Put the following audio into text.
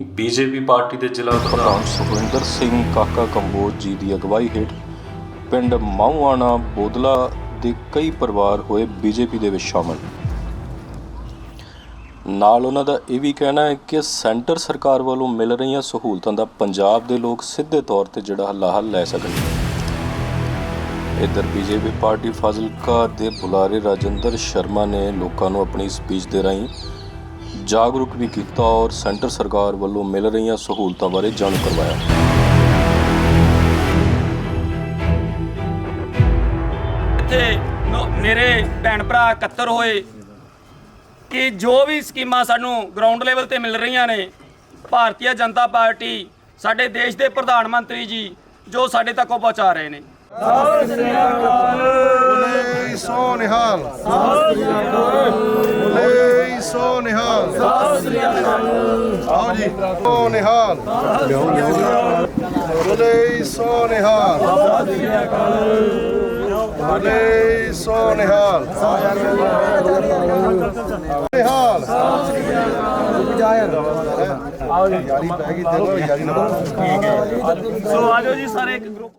BJP party ਦੇ ਜ਼ਿਲ੍ਹਾ ਪ੍ਰਧਾਨ ਸੁਖਵਿੰਦਰ ਸਿੰਘ ਕਾਕਾ ਕੰਬੋਜ ਜੀ ਦੀ ਅਗਵਾਈ ਹੇਠ ਪਿੰਡ ਮਾਹੂਆਣਾ ਬੋਦਲਾ ਦੇ ਕਈ ਪਰਿਵਾਰ ਹੋਏ ਬੀਜੇਪੀ ਦੇ ਵਿੱਚ ਸ਼ਾਮਲ। ਨਾਲ ਉਹਨਾਂ ਦਾ ਇਹ ਵੀ ਕਹਿਣਾ ਹੈ ਕਿ ਸੈਂਟਰ ਸਰਕਾਰ ਵੱਲੋਂ ਮਿਲ ਰਹੀਆਂ ਸਹੂਲਤਾਂ ਦਾ ਪੰਜਾਬ ਦੇ ਲੋਕ ਸਿੱਧੇ ਤੌਰ ਤੇ ਜਿਹੜਾ ਲਾਹਾ ਲੈ ਸਕਣ। ਇੱਧਰ ਬੀਜੇਪੀ ਪਾਰਟੀ ਫਾਜ਼ਿਲਕਾ ਦੇ ਬੁਲਾਰੇ ਰਾਜਿੰਦਰ ਸ਼ਰਮਾ ਨੇ ਲੋਕਾਂ ਨੂੰ ਆਪਣੀ ਸਪੀਚ ਦੇ ਰਾਹੀਂ ਜਾਗਰੂਕ ਵੀ ਕੀਤਾ ਔਰ ਸੈਂਟਰ ਸਰਕਾਰ ਵੱਲੋਂ ਮਿਲ ਰਹੀਆਂ ਸਹੂਲਤਾਂ ਬਾਰੇ ਜਾਣੂ ਕਰਵਾਇਆ। ਇੱਥੇ ਮੇਰੇ ਭੈਣ ਭਰਾ ਇਕੱਤਰ ਹੋਏ ਕਿ ਜੋ ਵੀ ਸਕੀਮਾਂ ਸਾਨੂੰ ਗਰਾਊਂਡ ਲੈਵਲ ਤੇ ਮਿਲ ਰਹੀਆਂ ਨੇ ਭਾਰਤੀ ਜਨਤਾ ਪਾਰਟੀ ਸਾਡੇ ਦੇਸ਼ ਦੇ ਪ੍ਰਧਾਨ ਮੰਤਰੀ ਜੀ ਜੋ ਸਾਡੇ ਤੱਕ ਉਹ ਪਹੁੰਚਾ ਰਹੇ ਨੇ। ਨਿਹਾਲ ਬੋਲੇ ਸੋ ਨਿਹਾਲ ਆਓ ਜੀ ਸੋ ਨਿਹਾਲ ਬੋਲੇ ਸੋ ਨਿਹਾਲ ਬੋਲੇ ਸੋ ਨਿਹਾਲ ਨਿਹਾਲ ਆਓ ਜੀ ਯਾਰੀ ਪੈ ਗਈ ਤੇ ਯਾਰੀ ਨਾ ਸੋ ਆਜੋ ਜੀ ਸਾਰੇ ਇੱਕ ਗਰੁੱਪ